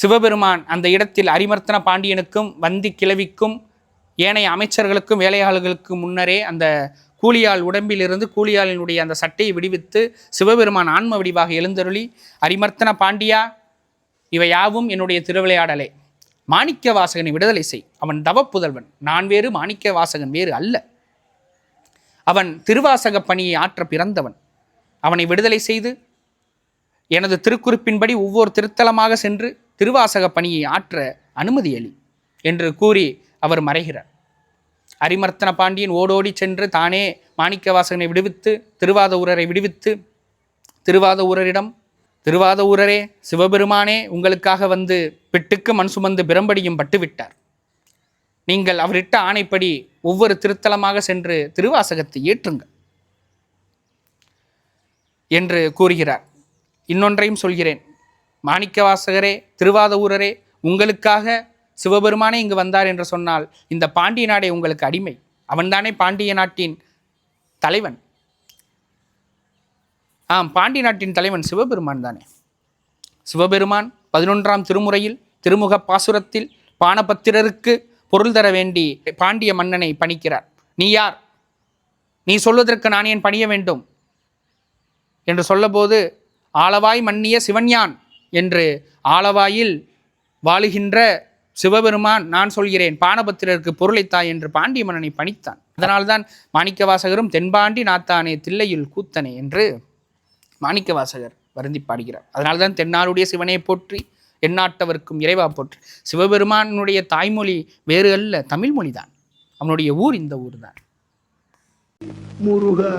சிவபெருமான் அந்த இடத்தில் அரிமர்த்தன பாண்டியனுக்கும் வந்தி கிழவிக்கும் ஏனைய அமைச்சர்களுக்கும் வேலையாளர்களுக்கும் முன்னரே அந்த கூலியால் உடம்பிலிருந்து கூலியாளினுடைய அந்த சட்டையை விடுவித்து சிவபெருமான் ஆன்ம வடிவாக எழுந்தருளி அரிமர்த்தன பாண்டியா இவை யாவும் என்னுடைய திருவிளையாடலே. மாணிக்க வாசகனை விடுதலை செய். அவன் தவப்புதல்வன். நான் வேறு மாணிக்க வாசகன் வேறு அல்ல. அவன் திருவாசக பணியை ஆற்ற பிறந்தவன். அவனை விடுதலை செய்து எனது திருக்குறிப்பின்படி ஒவ்வொரு திருத்தலமாக சென்று திருவாசக பணியை ஆற்ற அனுமதி அளி என்று கூறி அவர் மறைகிறார். அரிமர்த்தன பாண்டியன் ஓடோடி சென்று தானே மாணிக்கவாசகனை விடுவித்து திருவாத ஊரரை விடுவித்து திருவாத ஊரரிடம் திருவாத ஊரரே சிவபெருமானே உங்களுக்காக வந்து பிட்டுக்கு மண் சுமந்து பிரம்படியும் பட்டுவிட்டார். நீங்கள் அவரிட்ட ஆணைப்படி ஒவ்வொரு திருத்தலமாக சென்று திருவாசகத்தை ஏற்றுங்கள் என்று கூறுகிறார். இன்னொன்றையும் சொல்கிறேன். மாணிக்கவாசகரே திருவாதவூரரே உங்களுக்காக சிவபெருமானே இங்கு வந்தார் என்று சொன்னால் இந்த பாண்டிய நாடே உங்களுக்கு அடிமை. அவன்தானே பாண்டிய நாட்டின் தலைவன். ஆம் பாண்டிய நாட்டின் தலைவன் சிவபெருமான் தானே. சிவபெருமான் பதினொன்றாம் திருமுறையில் திருமுக பாசுரத்தில் பானபத்திரருக்கு பொருள் தர வேண்டி பாண்டிய மன்னனை பணிக்கிறார். நீ யார்? நீ சொல்வதற்கு நான் ஏன் பணிய வேண்டும்? என்று சொல்லபோது ஆளவாய் மன்னிய சிவன்யான் என்று ஆளவாயில் வாழுகின்ற சிவபெருமான் நான் சொல்கிறேன் பானபத்திரருக்கு பொருளைத்தாய் என்று பாண்டிய மன்னனை பணித்தான். அதனால்தான் மாணிக்கவாசகரும் தென்பாண்டி நாத்தானே தில்லையில் கூத்தனே என்று மாணிக்கவாசகர் வருந்தி பாடுகிறார். அதனால்தான் தென்னாளுடைய சிவனை போற்றி எந்நாட்டவர்க்கும் இறைவா போற்றி. சிவபெருமானுடைய தாய்மொழி வேறு அல்ல தமிழ் மொழிதான் அவனுடைய ஊர் இந்த ஊர் தான் முருகா.